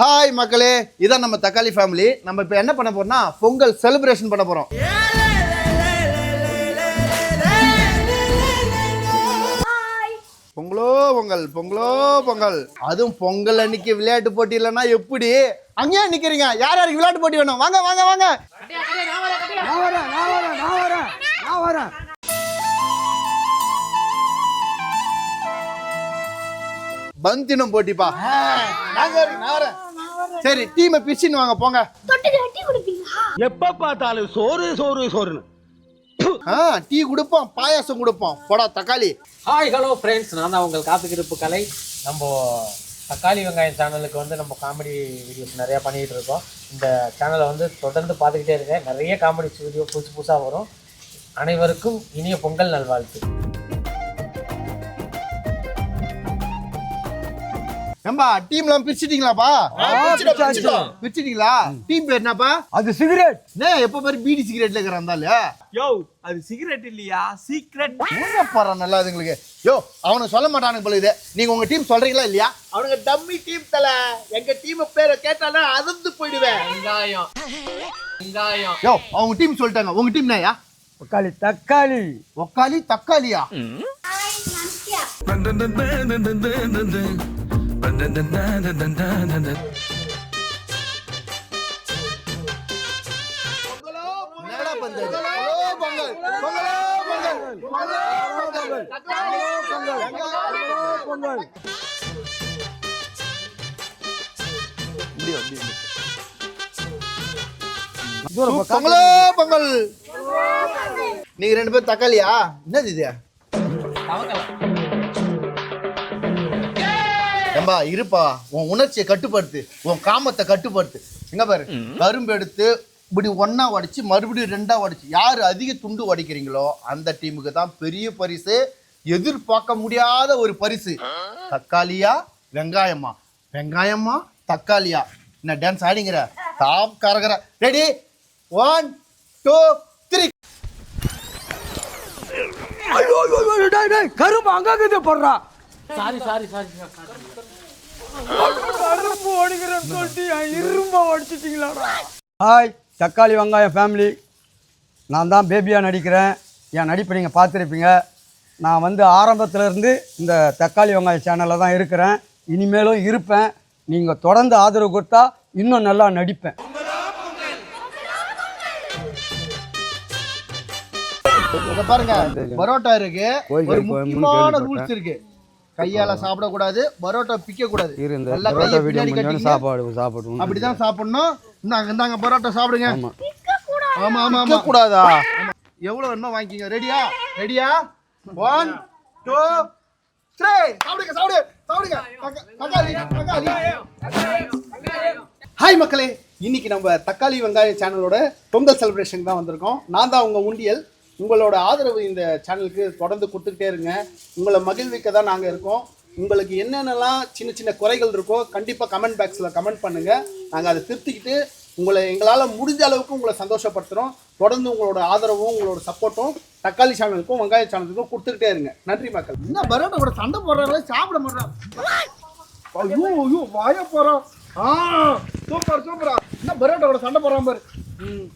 Hi மக்களே. இதான் நம்ம தக்காளி ஃபேமிலி நம்ம இப்போ என்ன பண்ண போறோம்னா பொங்கல் செலிப்ரேஷன் பண்ண போறோம். பொங்கலோ பொங்கல் பொங்கலோ பொங்கல். அதுவும் பொங்கல் அன்னைக்கு விளையாட்டு போட்டி இல்லைன்னா எப்படி? அங்கேயே நிக்கிறீங்க. யார் யாருக்கு விளையாட்டு போட்டி வேணும்? வாங்க வாங்க வாங்க. நான் வரேன் நான் வரேன் நான் வரேன் நான் வரேன். பந்தினம் போட்டிப்பா. நான் வரேன். சரி டீமை பிரிச்சுன்னு வாங்க போங்க. தொட்டு கட்டி குடிப்பீங்களா? எப்ப பார்த்தாலும் சோறு சோறு சோறுன்னு. ஆ டீ கொடுப்போம் பாயாசம் கொடுப்போம். போடா தக்காளி. ஹாய் ஹலோ ஃப்ரெண்ட்ஸ் நான் தான் உங்கள் காத்துக்கிருப்பு கலை. நம்ம தக்காளி வெங்காயம் சேனலுக்கு வந்து நம்ம காமெடி வீடியோஸ் நிறையா பண்ணிகிட்டு இருக்கோம். இந்த சேனலை வந்து தொடர்ந்து பார்த்துக்கிட்டே இருங்க. நிறைய காமெடி வீடியோ புதுசு புதுசாக வரும். அனைவருக்கும் இனிய பொங்கல் நல்வாழ்த்து. ஏம்பா டீம்லாம் பிரிச்சிட்டீங்களாப்பா. பிரிச்சிட்டீங்களா? டீம் பேர் என்னப்பா? அது சிகரெட். என்ன எப்போ பாரு பீடி சிகரெட்ல இருக்கிறாந்தால யோ அது சிகரெட் இல்லையா? சீக்ரெட். என்ன பாரு நல்லா இதுங்களுக்கு யோ அவனுக்கு சொல்ல மாட்டானுங்க போல இது. நீங்க உங்க டீம் சொல்றீங்களா இல்லையா? அவனுங்க டம்மி டீம் தல. எங்க டீம் பேரை கேட்டாலே அதிர்ந்து போயிடுவேன். வெங்காயம். வெங்காயம். யோ அவங்க டீம் சொல்லிட்டாங்க. உங்க டீம் என்னயா தக்காளி தக்காளி. ஒக்காளி தக்காளியா? பொங்கலோ பொங்கல், பொங்கல் நீங்க ரெண்டு பேரும் தக்காளியா என்னது இது ஏம்பா இருப்பா. உன் உணர்ச்சியை கட்டுப்படுத்து. உன் காமத்தை கட்டுப்படுத்து. எங்க பாரு. கரும்பு எடுத்து இப்படி ஒண்ணா உடைச்சு மறுபடியும் ரெண்டா உடைச்சு யார் அதிக துண்டு உடைக்கிறீங்களோ அந்த டீமுக்கு தான் பெரிய பரிசு. எதிர்பார்க்க முடியாத ஒரு பரிசு. தக்காளியா வெங்காயமா? வெங்காயமா தக்காளியா? என்ன டான்ஸ் ஆடிங்கிற? டாப் கரகர. ரெடி ஒன் டூ த்ரீ ஐயோ, ஐயோ, ஐயோ, டேய், டேய், கரும்பு அங்கங்க போடுறா. சாரி சாரி சாரி கரும்பு ஓடிக்கிறேன்னு சொல்லிட்டு என் இரும்ப உடைச்சிட்டீங்களாடா ஹாய் தக்காளி வெங்காயம் ஃபேமிலி நான் தான் பேபியாக நடிக்கிறேன். என் நடிப்பை நீங்கள் பார்த்துருப்பீங்க. நான் வந்து ஆரம்பத்துல இருந்து இந்த தக்காளி வெங்காயம் சேனலில் தான் இருக்கிறேன். இனிமேலும் இருப்பேன். நீங்கள் தொடர்ந்து ஆதரவு கொடுத்தா இன்னும் நல்லா நடிப்பேன். இத பாருங்க பரோட்டா இருக்கு. ஒரு முக்கியமான. ரூல்ஸ் இருக்கு. கையால சாப்பிடக்கூடாது பரோட்டா பிக்க கூடாது இருந்த நல்லா கையை பின்னாடி. சாப்பாடு சாப்பிடுவோம் அப்படிதான் சாப்பிடணும். இந்தாங்க இந்தாங்க பரோட்டா சாப்பிடுங்க. ஆமாம் ஆமா ஆமா ஆமா. கூடாதா எவ்வளவு வேணுமோ வாங்கிக்கங்க. ரெடியா ரெடியா ஒன் டூ த்ரீ சாப்பிடுங்க சாப்பிடு சாப்பிடுங்க. தக்கா- தக்காளி தக்காளி. ஹாய் மக்களே. இன்னைக்கு நம்ம தக்காளி வெங்காயம் சேனலோட பொங்கல் செலிப்ரேஷன் தான் வந்திருக்கோம். நான் தான் உங்க உண்டியல். உங்களோட ஆதரவு இந்த சேனலுக்கு தொடர்ந்து கொடுத்துக்கிட்டே இருங்க. உங்களை மகிழ்விக்க தான் நாங்கள் இருக்கோம். உங்களுக்கு என்னென்னலாம் சின்ன சின்ன குறைகள் இருக்கோ கண்டிப்பாக கமெண்ட் பாக்ஸில் கமெண்ட் பண்ணுங்கள் நாங்கள் அதை திருத்திக்கிட்டு உங்களை எங்களால் முடிஞ்ச அளவுக்கு உங்களை சந்தோஷப்படுத்துகிறோம் தொடர்ந்து உங்களோட ஆதரவும் உங்களோட சப்போர்ட்டும் தக்காளி சேனலுக்கும் வெங்காய சேனலுக்கும் கொடுத்துக்கிட்டே இருங்க. நன்றி மக்கள். என்ன பரோட்டா கூட சண்டை போடுறாங்களே சாப்பிட மாட்டான் ஐயோ ஐயோ வாய போகிறோம் ஆ சூப்பர் சூப்பரா. என்ன பரோட்டா கூட சண்டை போடுறான் பாரு. ம்.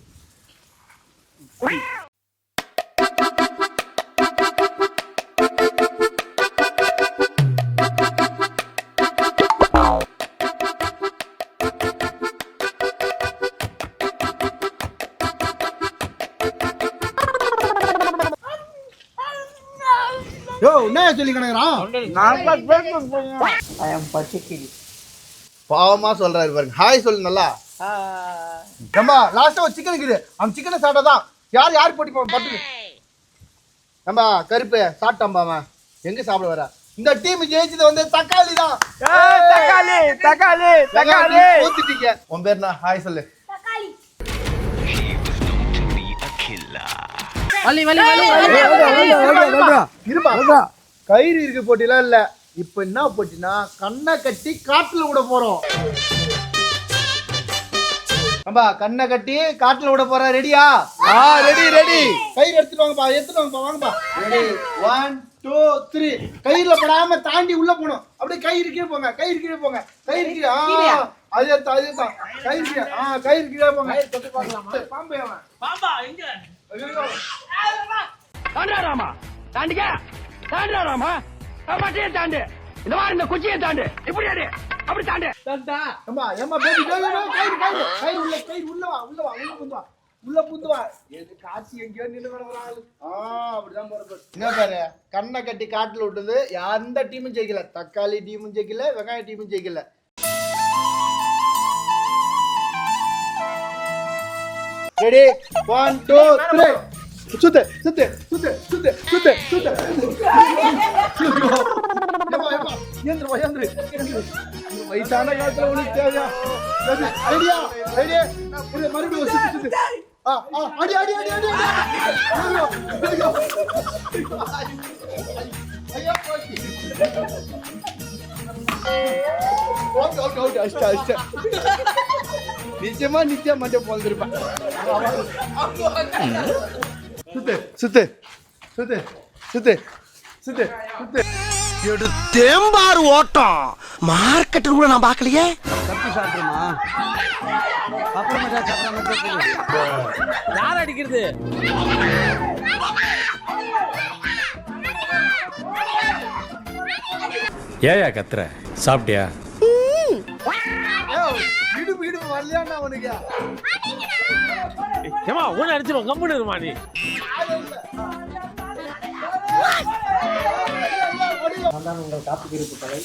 யோ என்ன சொல்லி கிடக்குறான்? பாவமா சொல்றாரு பாருங்க. ஹாய் சொல்லு நல்லா. ஏம்பா லாஸ்டா ஒரு சிக்கன் இருக்குது. அவன் சிக்கனை சாப்பிட்டதான். யார் யார் போட்டி பட்டு? ஏம்பா கருப்பு சாப்பிட்டாம்பா அவன். எங்க சாப்பிட வர? இந்த டீம் ஜெயிச்சது வந்து தக்காளி தான். தக்காளி தக்காளி தக்காளி. ஊத்திட்டீங்க உன் பேர் ஹாய் சொல்லு. தக்காளி. வலி வலி வலி இருப்பா கயிறு இருக்கு போட்டிலாம் இல்ல இப்ப என்ன போட்டினா கண்ணை கட்டி காட்டுல விட போறோம் அம்பா கண்ணை கட்டி காட்டுல விட போற ரெடியா ஆ ரெடி ரெடி கயிறு எடுத்துட்டு வாங்கப்பா எடுத்துட்டு வாங்கப்பா வாங்கப்பா ரெடி ஒன் டூ த்ரீ கயிறுல படாம தாண்டி உள்ள போகணும் அப்படியே கயிறு கீழே போங்க கயிறு கீழே போங்க கயிறு கீழே ஆ, அதே தான் அதே தான் கயிறு கீழே. ஆ கயிறு கீழே போங்க பாம்பு அவன் பாம்பா எங்க ஐயோ. தாண்டாராமா தாண்டிக்க. தாண்டாராமா மட்டையை தாண்டு. இந்த மாதிரி இந்த குச்சியை தாண்டு. இப்படி அடி அப்படி தாண்டு. தண்டா. பேபி டேய், டேய், கயிறு கயிறு கயிறு உள்ள கயிறு உள்ள வா உள்ள வா உள்ள புந்து வா. உள்ள புந்து வா. எது காட்சி எங்கேயோ நின்று கிடக்குற ஆளு. ஆ அப்படிதான் போறது என்ன பாரு கண்ணை கட்டி காட்டுல விட்டது எந்த டீமும் ஜெயிக்கல. தக்காளி டீமும் ஜெயிக்கல வெங்காய டீமும் ஜெயிக்கல. ரெடி ஒன் டூ த்ரீ சுத்து சுத்து சுத்து சுத்து சுத்து சுத்து ஏம்மா, ஏந்திரு, வயசான காலத்துல உனக்கு தேவையா ஐடியா ஐடியா மறுபடியும் சுத்து சுத்து அடி அடி அடி அடி ஓகே ஓகே ஓகே அஷ்ட அஷ்ட நிச்சயமா நிச்சயம் மஞ்சள் போந்திருப்பேன் சுத்து சுத்து சுத்து சுத்து சுத்து சுத்து தேம்பார் ஓட்டம் மார்க்கெட்டு கூட நான் பார்க்கலையே தப்பு சாப்பிடுமா யார் அடிக்கிறது ஏயா கத்துற? சாப்பிட்டியா? இடுப்பு இடுப்பு வரலையாண்ணா உனக்கு? ஏமா உன்னை அடிச்சிருவோம் கம்முன்னு இருமா நீ. உங்கள் காப்பி இருப்பு கலை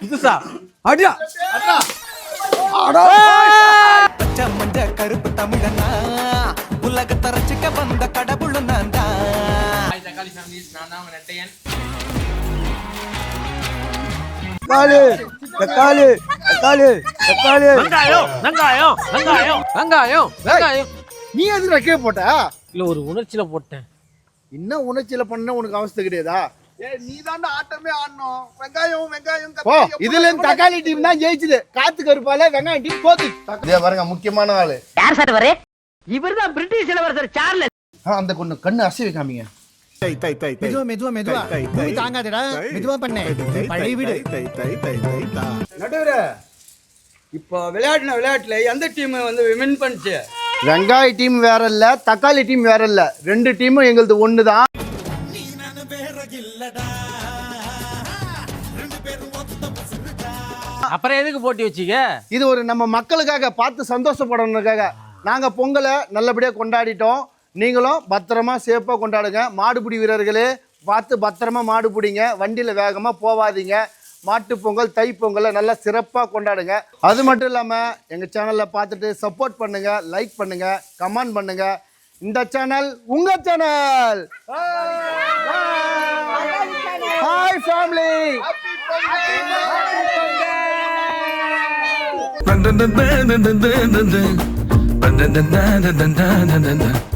இதுசா அடியா மஞ்ச கருப்பு தமிழனா உலகத்தை ரசிக்க வந்த கடவுள் நான் தான் தக்காளி ஃபேமிலிஸ் நான் தான் நெட்டையன். தக்காளி தக்காளி தக்காளி. வெங்காயம் வெங்காயம் வெங்காயம். வெங்காயம் வெங்காயம். நீ எதுக்கு வைக்க போட்ட? இல்ல ஒரு உணர்ச்சியில போட்டேன். என்ன உணர்ச்சியில பண்ண உனக்கு அவஸ்தை கிடையாதா? நீ தாண்டா ஆட்டமே ஆடணும். வெங்காயம் வெங்காயம் ஓ இதுல இருந்து தக்காளி டீம் தான் ஜெயிச்சுது. காத்து கருப்பால வெங்காயம் டீம் தோத்து இதே பாருங்க முக்கியமான ஆளு. யார் சார் வரே இவர்தான் பிரிட்டிஷ் இளவரசர் சார்லஸ் ஆ, அந்த கொண்டு கண்ணு அசைவி காமிங்க மெதுவா மெதுவா மெதுவா பூமி தாங்காதடா மெதுவா பண்ணு பழைய வீடு நடுவர இப்போ விளையாடின விளையாட்டுல எந்த டீம் வந்து வின் பண்ணுச்சு வெங்காய டீம் வேற இல்ல தக்காளி டீம் வேற இல்ல ரெண்டு டீமும் எங்களுது ஒண்ணுதான் அப்புறம் எதுக்கு போட்டி வச்சீங்க இது ஒரு நம்ம மக்களுக்காக பார்த்து சந்தோஷப்படணுக்காக நாங்க பொங்கலை நல்லபடியா கொண்டாடிட்டோம் நீங்களும் பத்திரமா சேஃபாக கொண்டாடுங்க மாடுபிடி வீரர்களே பார்த்து பத்திரமா மாடு பிடிங்க வண்டியில் வேகமாக போவாதீங்க மாட்டுப்பொங்கல் பொங்கல் நல்லா சிறப்பாக கொண்டாடுங்க அது மட்டும் இல்லாமல் எங்கள் சேனலில் பார்த்துட்டு சப்போர்ட் பண்ணுங்க லைக் பண்ணுங்க கமெண்ட் பண்ணுங்க இந்த சேனல் உங்க channel hi family dun dun dun dun dun. Dun dun dun dun dun dun dun dun dun.